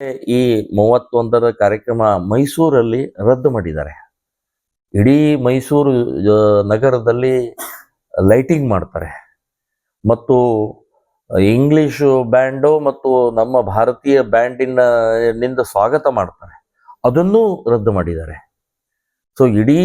ಈ ಮೂವತ್ತೊಂದರ ಕಾರ್ಯಕ್ರಮ ಮೈಸೂರಲ್ಲಿ ರದ್ದು ಮಾಡಿದ್ದಾರೆ. ಇಡೀ ಮೈಸೂರು ನಗರದಲ್ಲಿ ಲೈಟಿಂಗ್ ಮಾಡ್ತಾರೆ. ಮತ್ತು ಇಂಗ್ಲಿಷ್ ಬ್ಯಾಂಡು ಮತ್ತು ನಮ್ಮ ಭಾರತೀಯ ಬ್ಯಾಂಡಿನ ನಿಂದ ಸ್ವಾಗತ ಮಾಡ್ತಾರೆ. ಅದನ್ನೂ ರದ್ದು ಮಾಡಿದ್ದಾರೆ. ಸೊ ಇಡೀ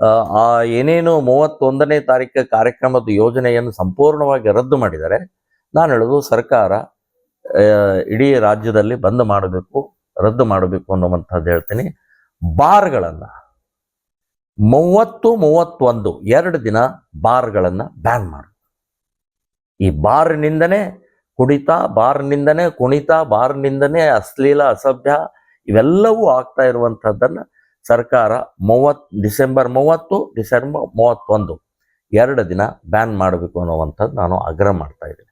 ಆ, ಏನೇನು ಮೂವತ್ತೊಂದನೇ ತಾರೀಕು ಕಾರ್ಯಕ್ರಮದ ಯೋಜನೆಯನ್ನು ಸಂಪೂರ್ಣವಾಗಿ ರದ್ದು ಮಾಡಿದ್ದಾರೆ. ನಾನು ಹೇಳೋದು ಸರ್ಕಾರ ಇಡೀ ರಾಜ್ಯದಲ್ಲಿ ಬಂದ್ ಮಾಡಬೇಕು, ರದ್ದು ಮಾಡಬೇಕು ಅನ್ನುವಂಥದ್ದು ಹೇಳ್ತೀನಿ. ಬಾರ್ಗಳನ್ನು, ಮೂವತ್ತು ಮೂವತ್ತೊಂದು, ಎರಡು ದಿನ ಬಾರ್ಗಳನ್ನು ಬ್ಯಾನ್ ಮಾಡು. ಈ ಬಾರ್ನಿಂದನೇ ಕುಡಿತ, ಬಾರ್ನಿಂದನೇ ಕುಣಿತ, ಬಾರ್ನಿಂದನೇ ಅಶ್ಲೀಲ, ಅಸಭ್ಯ, ಇವೆಲ್ಲವೂ ಆಗ್ತಾ ಇರುವಂಥದ್ದನ್ನು ಸರ್ಕಾರ ಮೂವತ್ ಡಿಸೆಂಬರ್ ಮೂವತ್ತು, ಡಿಸೆಂಬರ್ ಮೂವತ್ತೊಂದು, ಎರಡು ದಿನ ಬ್ಯಾನ್ ಮಾಡಬೇಕು ಅನ್ನುವಂಥದ್ದು ನಾನು ಆಗ್ರಹ ಮಾಡ್ತಾ ಇದ್ದೀನಿ.